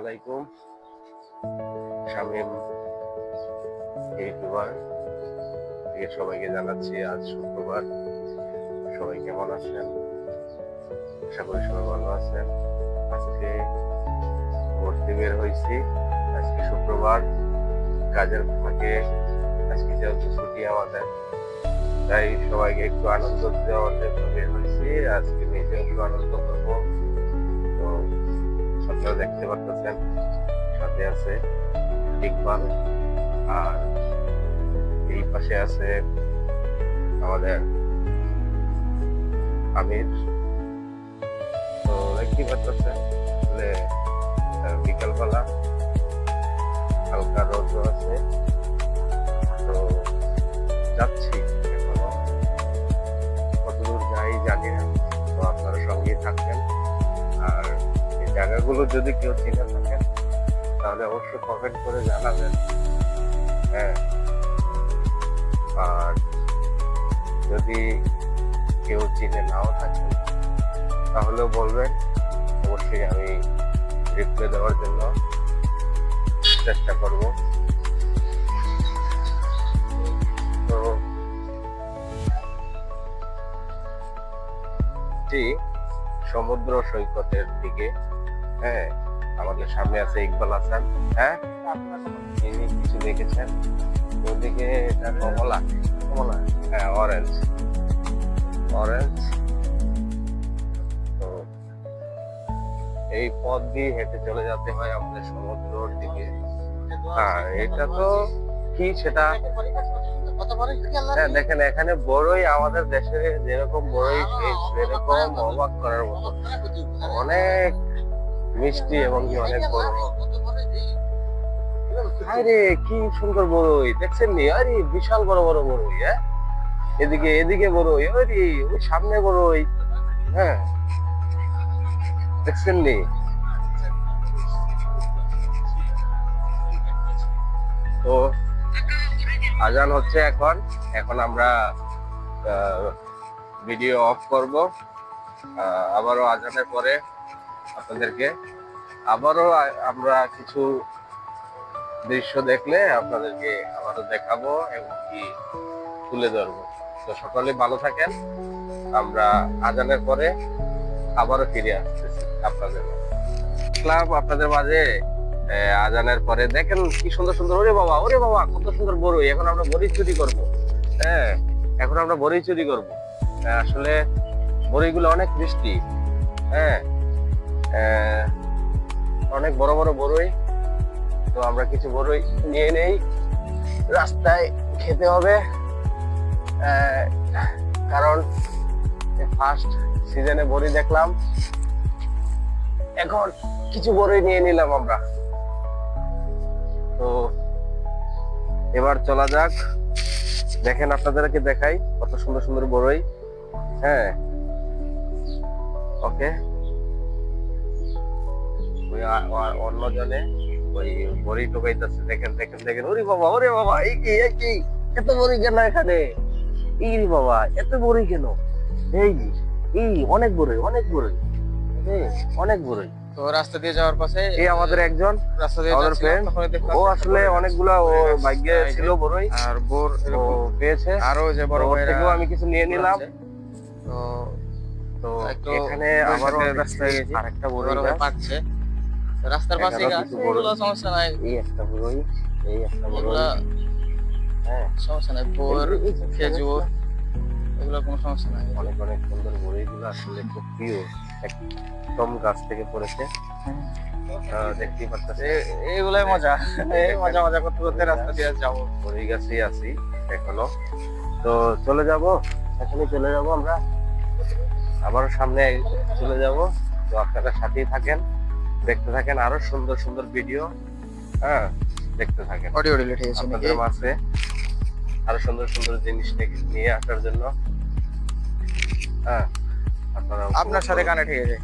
আলাইকুম। শামীম ইউটিউবার থেকে সবাইকে জানাচ্ছি আজ শুক্রবার। সবাই কেমন আছেন? আশা করি সবাই ভালো আছেন। আজকে ঘুরতে বের হয়েছি। আজকে শুক্রবার। কাজের ফাঁকে আজকে যেহেতু ছুটি আমাদের, তাই সবাইকে একটু আনন্দ দেওয়ার জন্য বের হয়েছি। আজকে নিজে একটু আনন্দ করব। তো আপনারা দেখতে পাচ্ছেন সাথে আছে ইকবাল আর এই পাশে আছে আমাদের আমির। তো দেখতে পাচ্ছেন আসলে বিকালবেলা হালকা রোদ আছে। তো যাচ্ছি। জায়গাগুলো যদি কেউ চিনে থাকেন, তাহলে অবশ্যই কমেন্ট করে জানাবেন। হ্যাঁ। আর যদি কেউ চিনে নাও থাকে তাহলেও বলবেন। অবশ্যই আমি রিপ্লাই দেওয়ার জন্য চেষ্টা করব। তো সমুদ্র সৈকতের দিকে হ্যাঁ আমাদের সামনে আছে ইকবাল হাসান হ্যাঁ? ইনি কিছু দেখেছেন? ওদিকে এটা কমলা কমলা হ্যাঁ অরেঞ্জ অরেঞ্জ এই পথ দিয়ে হেঁটে চলে যেতে হয় আমাদের সমুদ্রর দিকে। হ্যাঁ এটা তো কি সেটা? হ্যাঁ দেখেন, এখানে বড়ই আমাদের দেশে যেরকম বড়ই সেরকম অবাক করার মতো। অনেক মিষ্টি এবং অনেক বড়। কি সুন্দর বড়ই দেখছেন নি? আরে, বিশাল বড় বড় বড়ই হ্যাঁ? এদিকে এদিকে বড়ই আরে, ওই সামনে বড়ই হ্যাঁ? দেখছেন নি? তো, আজান হচ্ছে এখন। এখন আমরা ভিডিও অফ করব। আবারও আজানের পরে আপনাদেরকে আবারও আমরা কিছু দৃশ্য দেখলে আপনাদেরকে আবারও দেখাবো এবং কি তুলে ধরবো। তো সকলে ভালো থাকেন। আমরা আজানের পরে আবারও ফিরে আসতেছি আপনাদের ক্লাব আপনাদের মাঝে আজানের পরে। দেখেন কি সুন্দর সুন্দর, ওরে বাবা ওরে বাবা, কত সুন্দর বড়ই। এখন আমরা বড়ি চুরি করব। হ্যাঁ এখন আমরা বড়ি চুরি করব। আসলে বড়িগুলো অনেক মিষ্টি। হ্যাঁ অনেক বড় বড় বড়ই। তো আমরা কিছু বড়ই নিয়ে নেই। রাস্তায় খেতে হবে। কারণ ফার্স্ট সিজনে বড়ি দেখলাম। এখন কিছু বড়ই নিয়ে নিলাম আমরা। তো এবার চলা যাক। দেখেন আপনাদেরকে দেখাই কত সুন্দর সুন্দর বড়ই। হ্যাঁ। ওকে। ওই অন্যজনে ওই বড়ি টোকাইতেছে দেখেন দেখেন দেখেন। ওরে বাবা ওরে বাবা এই কি এই কি? এত বড়ি কেন এখানে? এই বাবা এত বড়ি কেন? এই এই অনেক বড়ই অনেক বড়ই। অনেক বড়ই। তো রাস্তা দিয়ে যাওয়ার পথে এই আমাদের একজন রাস্তা দিয়ে আমাদের দেখলাম ও আসলে অনেকগুলা ও ভাগ্যে ছিল বড়ই। আর বোর পেয়েছে। আরও যে বড় ভাইরা থেকেও আমি কিছু নিয়ে নিলাম। তো তো এখানে আবারও রাস্তায় আরেকটা বড়ই বড় তো রাস্তার পাশে গাছ এগুলো সমস্যা নাই। এই একটা বড়ই এই একটা বড়ই হ্যাঁ। সমস্যা নাই বোর খেজুর এগুলো কোনো সমস্যা নাই। অনেক অনেক সুন্দর বড়িগুলো আসলে খুব প্রিয়। একদম গাছ থেকে পড়েছে। আহ, দেখতেই পাচ্ছেন। এ- এগুলাই মজা। এই মজা মজা করতে করতে রাস্তা দিয়ে যাব। বড়ি গাছেই আছি এখনও। তো চলে যাব এখনই চলে যাব আমরা। আবার সামনে চলে যাব। তো আপনারা সাথেই থাকেন। দেখতে থাকেন আরও সুন্দর সুন্দর ভিডিও হ্যাঁ দেখতে থাকেন। অডিও রিলেট গেছে আপনাদের মাঝে আরও সুন্দর সুন্দর জিনিস নিয়ে- নিয়ে আসার জন্য। হ্যাঁ আপনারা আপনার সাথে কানেক্ট হয়ে যায়।